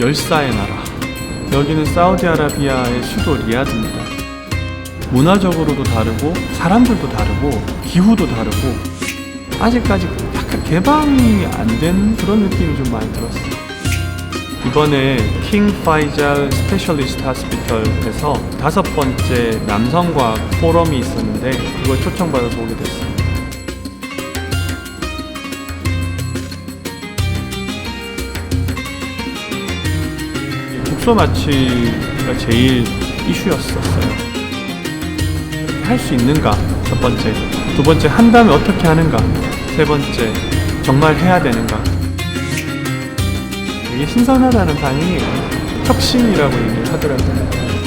열사의 나라. 여기는 사우디아라비아의 수도 리야드입니다. 문화적으로도 다르고 사람들도 다르고 기후도 다르고 아직까지 약간 개방이 안 된 그런 느낌이 좀 많이 들었어요. 이번에 킹 파이잘 스페셜리스트 하스피털에서 다섯 번째 남성과학 포럼이 있었는데 그걸 초청받아서 오게 됐어요. 마취가 제일 이슈였었어요. 할 수 있는가? 첫 번째. 두 번째, 한다면 어떻게 하는가? 세 번째, 정말 해야 되는가? 되게 신선하다는 반응이에요. 혁신이라고 얘기를 하더라고요.